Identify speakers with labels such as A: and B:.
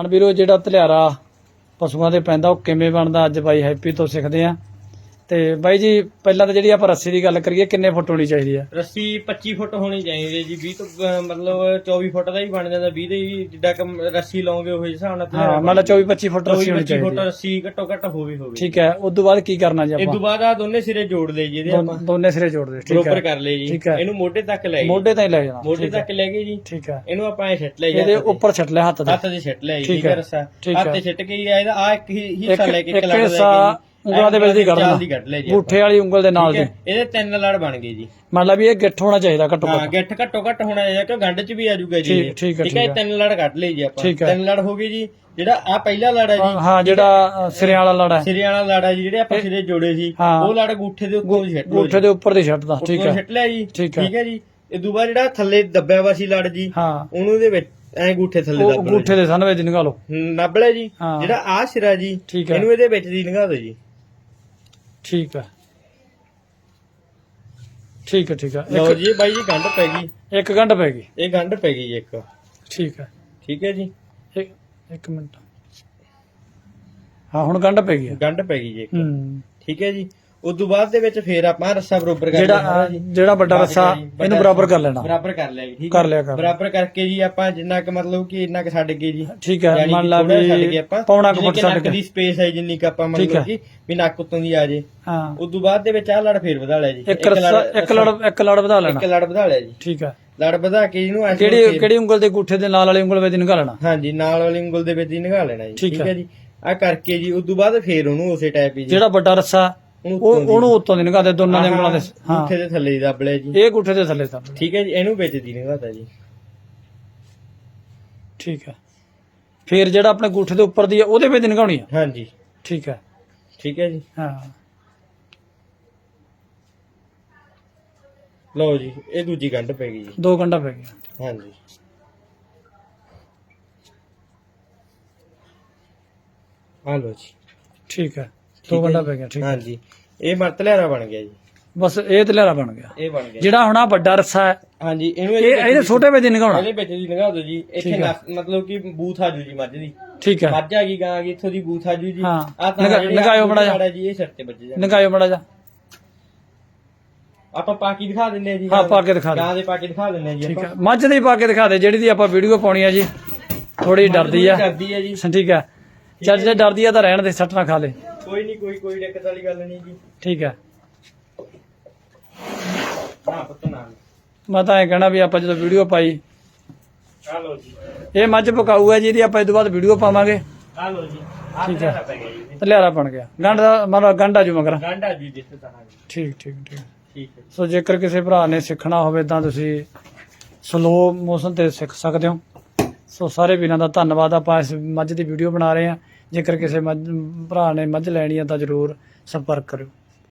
A: ਹਣ ਵੀਰੋ, ਜਿਹੜਾ ਧਲਿਆਰਾ ਪਸ਼ੂਆਂ ਦੇ ਪੈਂਦਾ, ਉਹ ਕਿਵੇਂ ਬਣਦਾ? ਅੱਜ ਬਾਈ ਹੈਪੀ ਤੋਂ ਸਿੱਖਦੇ ਆ ਤੇ ਬਾਈ ਜੀ ਪਹਿਲਾਂ ਤਾਂ ਜਿਹੜੀ ਆਪਾਂ ਰੱਸੀ ਦੀ ਗੱਲ ਕਰੀਏ ਕਿੰਨੇ ਫੁੱਟ ਹੋਣੀ ਚਾਹੀਦੀ ਆ?
B: ਰੱਸੀ 25 ਫੁੱਟ ਹੋਣੀ ਚਾਹੀਦੀ ਹੈ ਜੀ 20 ਤੋਂ ਅਹ, ਮਤਲਬ 24 ਫੁੱਟ ਦਾ ਹੀ ਬਣ ਜਾਂਦਾ 20 ਦੇ ਹੀ ਜਿੱਦਾਂ ਕਿ ਰੱਸੀ ਲਾਉਂਗੇ ਉਹ ਹਿਸਾਬ ਨਾਲ
A: ਹਾਂ ਮਤਲਬ 24 25 ਫੁੱਟ ਰੱਸੀ ਹੋਣੀ
B: 25 ਫੁੱਟ
A: ਚਾਹੀਦੀ ਆ।
B: ਰੱਸੀ ਘੱਟੋ ਘੱਟ ਹੋਵੇ ਹੋਵੇ।
A: ਠੀਕ ਹੈ ਉਸ ਤੋਂ ਬਾਅਦ ਕੀ ਕਰਨਾ ਜੀ
B: ਇਸ ਤੋਂ
A: ਆਪਾਂ
B: ਬਾਅਦ ਆ ਦੋਨੇ ਸਿਰੇ ਜੋੜ ਲਏ ਜੀ ਇਹਦੇ ਆਪਾਂ।
A: ਦੋਨੇ ਸਿਰੇ ਜੋੜ ਦੇ ਠੀਕ ਹੈ।
B: ਕਰ ਲਏ ਜੀ।
A: ਠੀਕ ਹੈ।
B: ਇਹਨੂੰ ਮੋਢੇ ਤੱਕ ਲੈ ਗਏ।
A: ਮੋਢੇ ਤਾਈਂ ਲੈ ਜਾਣਾ
B: ਮੋਢੇ
A: ਠੀਕ ਹੈ।
B: ਤੱਕ ਲੈ ਗਏ ਜੀ।
A: ਠੀਕ ਹੈ।
B: ਇਹਨੂੰ ਆਪਾਂ ਐ ਛੱਟ ਲਿਆ ਜੀ
A: ਇਹਦੇ
B: ਹੱਥ ਤੇ।
A: ਉੱਪਰ ਛੱਡ ਲਿਆ ਹੱਥ ਦੇ
B: ਹੱਥ ਦੇ ਛੱਟ ਲਿਆ ਜੀ
A: ਠੀਕ
B: ਠੀਕ ਹੈ
A: ਹੈ,
B: ਰੱਸਾ।
A: ਠੀਕ
B: ਹੱਥ
A: ਹੈ।
B: ਤੇ ਛੱਟ ਕੇ ਜੀ ਇਹਦਾ ਆ ਇੱਕ ਹੀ ਹਿੱਸਾ ਲੈ ਕੇ
A: ਇੱਕ
B: ਇੱਕ ਲੜ ਲੈ ਕੇ
A: ਉਂਗਲਾਂ ਦੇ ਵਿੱਚ ਦੀ ਕੱਢ
B: ਲਿਆ ਜੀ
A: ਬੂਠੇ ਵਾਲੀ ਉਂਗਲ ਦੇ ਨਾਲ ਦੀ।
B: ਇਹਦੇ ਤਿੰਨ ਲੜ ਬਣ ਗਏ ਜੀ।
A: ਮਤਲਬ ਵੀ ਇਹ ਗਿੱਠ ਹੋਣਾ ਚਾਹੀਦਾ ਘੱਟੋ
B: ਹਾਂ
A: ਘੱਟ।
B: ਗਿੱਠ ਘੱਟੋ ਘੱਟ ਹੋਣਾ ਚਾਹੀਦਾ ਕਿ ਗੰਢ ਚ ਵੀ ਆ ਜਾਊਗਾ ਜੀ
A: ਠੀਕ-। ਠੀਕ ਹੈ,
B: ਠੀਕ ਤਿੰਨ ਲੜ ਕੱਢ ਲਈ ਜੀ ਆਪਾਂ। ਤਿੰਨ ਲੜ ਹੋ ਗਏ ਜੀ। ਜਿਹੜਾ ਆ ਪਹਿਲਾ ਲੜ ਹੈ ਜੀ
A: ਹਾਂ ਜਿਹੜਾ ਅ, ਸਿਰਿਆਂ ਵਾਲਾ ਲੜਾ ਹੈ।
B: ਸਿਰੇ ਵਾਲਾ ਲੜ ਹੈ ਜੀ ਜਿਹੜੇ ਆਪਾਂ ਸਿਰੇ ਜੋੜੇ ਸੀ। ਉਹ ਲੜ ਗੂਠੇ ਦੇ ਉੱਤੋਂ ਲਓ
A: ਗੂਠੇ ਦੇ ਉੱਪਰ ਦੀ ਛੱਡਦਾ ਠੀਕ ਹੈ।
B: ਛੱਟ ਲਿਆ ਜੀ।
A: ਠੀਕ ਹੈ।
B: ਜੀ। ਇਹ ਦੂਬਾ ਜਿਹੜਾ ਥੱਲੇ ਦੱਬਿਆ ਵਾ ਸੀ ਲੜ ਜੀ
A: ਹਾਂ।
B: ਉਹਨੂੰ ਦੇ ਵਿੱਚ ਐ ਗੂਠੇ ਥੱਲੇ ਦੱਬ
A: ਗੂਠੇ ਦੇ ਸਨ ਵਿੱਚ ਨਿਕਾ ਲਓ
B: ਨੱਬ ਲਿਆ ਜੀ। ਜਿਹੜਾ ਆ ਸਿਰਾ ਜੀ। ਇਹਨੂੰ ਇਹਦੇ ਵਿੱਚ ਦੀ ਲੰਘਾ ਦਿਓ ਜੀ।
A: ਠੀਕ ਹੈ ਠੀਕ ਹੈ ਠੀਕ ਹੈ
B: ਲਓ ਜੀ ਬਾਈ ਜੀ ਗੰਢ ਪੈ ਗਈ।
A: ਇੱਕ ਗੰਢ ਪੈ ਗਈ।
B: ਇਹ ਗੰਢ ਪੈ ਗਈ ਇੱਕ।
A: ਠੀਕ ਹੈ
B: ਠੀਕ ਹੈ ਜੀ।
A: ਇੱਕ ਇੱਕ ਮਿੰਟ। ਹਾਂ ਹੁਣ ਗੰਢ ਪੈ ਗਈ ਹੈ।
B: ਗੰਢ ਪੈ ਗਈ ਜੀ ਇੱਕ।
A: ਹੂੰ।
B: ਠੀਕ ਹੈ ਜੀ। ਉਸ ਤੋਂ ਬਾਅਦ ਦੇ ਵਿੱਚ ਫੇਰ ਆਪਾਂ ਰੱਸਾ ਬਰੋਬਰ ਕਰ
A: ਜਿਹੜਾ
B: ਲੈਣਾ
A: ਅ,
B: ਜੀ
A: ਜਿਹੜਾ ਵੱਡਾ ਰੱਸਾ ਇਹਨੂੰ ਬਰਾਬਰ ਕਰ ਲੈਣਾ।
B: ਬਰਾਬਰ ਕਰ ਲਿਆ ਜੀ ਠੀਕ
A: ਕਰ
B: ਹੈ?
A: ਲਿਆ ਕਰ।
B: ਬਰਾਬਰ ਕਰਕੇ ਜੀ ਆਪਾਂ ਜਿੰਨਾ ਕਿ ਮਤਲਬ ਕਿ ਇੰਨਾ ਕਿ ਛੱਡ ਗਏ ਜੀ।
A: ਠੀਕ ਹੈ
B: ਯਾਨੀ
A: ਮੰਨ
B: ਕਿ
A: ਲਾ
B: ਥੋੜ੍ਹਾ ਛੱਡ
A: ਵੀ
B: ਗਏ ਆਪਾਂ।
A: ਪੌਣਾ ਕੁ
B: ਜਿੰਨੀ
A: ਫੁੱਟ
B: ਕਿ
A: ਛੱਡ
B: ਨੱਕ
A: ਕੇ
B: ਦੀ ਸਪੇਸ ਹੈ ਜਿੰਨੀ ਕਿ ਆਪਾਂ
A: ਠੀਕ ਹੈ।
B: ਮਤਲਬ ਕਿ ਵੀ ਨੱਕ ਉੱਤੋਂ ਦੀ ਆ ਜੇ।
A: ਹਾਂ।
B: ਉਸ ਤੋਂ ਬਾਅਦ ਦੇ ਵਿੱਚ ਆ ਲੜ ਫੇਰ ਵਧਾ ਲਿਆ ਜੀ।
A: ਇੱਕ ਰੱਸਾ ਇੱਕ ਲੜ ਇੱਕ ਲੜ ਵਧਾ ਲੈਣਾ।
B: ਇੱਕ ਲੜ ਵਧਾ ਲਿਆ ਜੀ।
A: ਠੀਕ ਹੈ।
B: ਲੜ ਵਧਾ ਕੇ ਇਹਨੂੰ ਐਸੇ
A: ਕਿਹੜੀ ਕਿਹੜੀ ਉਂਗਲ ਦੇ ਗੂਠੇ ਦੇ ਨਾਲ ਵਾਲੀ ਉਂਗਲ ਵਿੱਚ ਨਿਕਾ ਲੈਣਾ?
B: ਹਾਂਜੀ ਨਾਲ ਵਾਲੀ ਉਂਗਲ ਦੇ ਵਿੱਚ ਹੀ ਨਿਗਾਹ ਲੈਣਾ ਜੀ।
A: ਠੀਕ ਹੈ।
B: ਜੀ। ਆ ਕਰਕੇ ਜੀ ਤੋਂ ਬਾਅਦ ਫੇਰ ਉਹਨੂੰ ਉਸੇ ਟਾਈਪ ਹੀ ਜੀ।
A: ਜਿਹੜਾ ਵੱਡਾ ਰੱਸਾ ਉਹ ਉਹਨੂੰ ਉੱਤੋਂ ਦੀ ਨਿਕਾ ਦੇ ਦੋਨਾਂ ਦੇ ਉਂਗਲਾਂ ਦੇ। ਹਾਂ
B: ਉੱਥੇ ਦੇ ਥੱਲੇ ਹੀ ਦੱਬ ਲਿਆ ਜੀ।
A: ਇਹ ਗੂਠੇ ਦੇ ਥੱਲੇ ਤਾਂ
B: ਠੀਕ ਹੈ ਜੀ ਇਹਨੂੰ ਵਿੱਚ ਦੀ ਨਿਗਾਹਤਾ ਜੀ।
A: ਠੀਕ ਹੈ। ਫਿਰ ਜਿਹੜਾ ਆਪਣੇ ਗੂਠੇ ਦੇ ਉੱਪਰ ਦੀ ਹੈ ਉਹਦੇ ਵਿੱਚ ਨਿਗਾਉਣੀ ਆ
B: ਹਾਂਜੀ
A: ਠੀਕ ਹੈ।
B: ਠੀਕ ਹੈ ਜੀ।
A: ਹਾਂ।
B: ਲਓ ਜੀ ਇਹ ਦੂਜੀ ਗੰਢ ਪੈ ਗਈ ਜੀ।
A: ਦੋ ਗੰਢਾ ਪੈ ਗਿਆ
B: ਹਾਂਜੀ ਆ ਲਓ ਜੀ।
A: ਠੀਕ ਹੈ। ਦੋ
B: ਜੀ।
A: ਪੈ ਗਿਆ ਠੀਕ ਹੈ।
B: ਹਾਂਜੀ। ਇਹ ਮਰਤ ਲਿਆਰਾ ਬਣ ਗਿਆ ਜੀ।
A: ਬਸ ਇਹ ਤਲੇਰਾ ਬਣ ਗਿਆ।
B: ਇਹ ਬਣ ਗਿਆ।
A: ਜਿਹੜਾ ਹੁਣ ਆ ਵੱਡਾ ਰੱਸਾ ਹੈ
B: ਹਾਂਜੀ ਇਹਨੂੰ
A: ਇਹ ਇਹਦੇ ਛੋਟੇ ਵਿੱਚ ਨਿਗਾਉਣਾ
B: ਇਹਦੇ ਵਿੱਚ ਦੀ ਨਿਗਾਹ ਦਿਓ ਜੀ। ਇੱਥੇ ਮਤਲਬ ਕਿ ਬੂਥ ਆ ਜੂ ਜੀ ਮੱਝ ਦੀ।
A: ਠੀਕ ਹੈ।
B: ਮੱਝ ਆ ਗਈ ਗਾਂ ਆ ਗਈ ਇੱਥੋਂ ਦੀ ਬੂਥ ਆ ਜੂ ਜੀ। ਆਹ ਤਾਂ
A: ਜਿਹਾ।
B: ਨਾੜ ਹੈ ਜੀ ਇਹ ਸਿਰ ਤੇ ਵੱਜ ਜਾ
A: ਨਿਗਾਇਓ ਮੜਾ ਜਾ
B: ਆਪਾਂ ਪਾ ਕੇ ਦਿਖਾ ਦਿੰਨੇ ਆ ਜੀ।
A: ਹਾਂ, ਪਾ ਕੇ ਦਿਖਾ ਦਿਓ।
B: ਗਾਂ ਦੇ ਪਾ ਕੇ ਦਿਖਾ ਦਿੰਨੇ ਆ ਜੀ
A: ਠੀਕ ਹੈ। ਮੱਝ ਦੀ ਪਾ ਕੇ ਦਿਖਾ ਦੇ ਜਿਹੜੀ ਦੀ ਆਪਾਂ ਵੀਡੀਓ ਪਾਉਣੀ ਆ ਜੀ। ਥੋੜੀ ਡਰਦੀ ਆ।
B: ਡਰਦੀ ਆ ਜੀ।
A: ਠੀਕ ਹੈ। ਚੱਲ ਜੇ। ਡਰਦੀ ਆ ਤਾਂ ਰਹਿਣ ਦੇ ਸੱਟ ਨਾ ਖਾ ਲੇ।
B: ਕੋਈ ਨਹੀਂ ਕੋਈ ਕੋਈ ਦਿੱਕਤ ਵਾਲੀ ਗੱਲ ਨਹੀਂ ਜੀ।
A: ਠੀਕ ਹੈ
B: ਹਾਂ ਪੁੱਤ ਨਾਲ
A: ਮੈਂ ਤਾਂ ਇਹ ਕਹਿਣਾ ਵੀ ਆਪਾਂ ਜਦੋਂ ਵੀਡੀਓ ਪਾਈ
B: ਆ ਲਓ ਜੀ।
A: ਇਹ ਮੱਝ ਪਕਾਊ ਹੈ ਜਿਹਦੀ ਆਪਾਂ ਇਹ ਤੋਂ ਬਾਅਦ ਵੀਡੀਓ ਪਾਵਾਂਗੇ।
B: ਆ ਲਓ ਜੀ। ਆ
A: ਠੀਕ।
B: ਠੀਕ ਪੈ ਗਿਆ ਜੀ।
A: ਤੇ ਲਿਆਰਾ ਬਣ ਗਿਆ। ਗੰਢ ਦਾ ਮਤਲਬ ਗੰਢਾ ਜੂ ਮਗਰ।
B: ਗਾਂਡਾ ਜੀ ਜਿੱਥੇ ਤਾਂ
A: ਠੀਕ ਠੀਕ ਠੀਕ।
B: ਠੀਕ ਹੈ
A: ਸੋ ਜੇਕਰ ਕਿਸੇ ਭਰਾ ਨੇ ਸਿੱਖਣਾ ਹੋਵੇ ਤਾਂ ਤੁਸੀਂ ਸਲੋ ਮੋਸ਼ਨ ਤੇ ਸਿੱਖ ਸਕਦੇ ਹੋ। ਸੋ ਸਾਰੇ ਵੀਰਾਂ ਦਾ ਧੰਨਵਾਦ। ਆਪਾਂ ਇਸ ਮੱਝ ਦੀ ਵੀਡੀਓ ਬਣਾ ਰਹੇ ਹਾਂ। ਜੇਕਰ ਕਿਸੇ ਮੱਝ ਭਰਾ ਨੇ ਮੱਝ ਲੈਣੀ ਹੈ ਤਾਂ ਜਰੂਰ ਸੰਪਰਕ ਕਰਿਓ।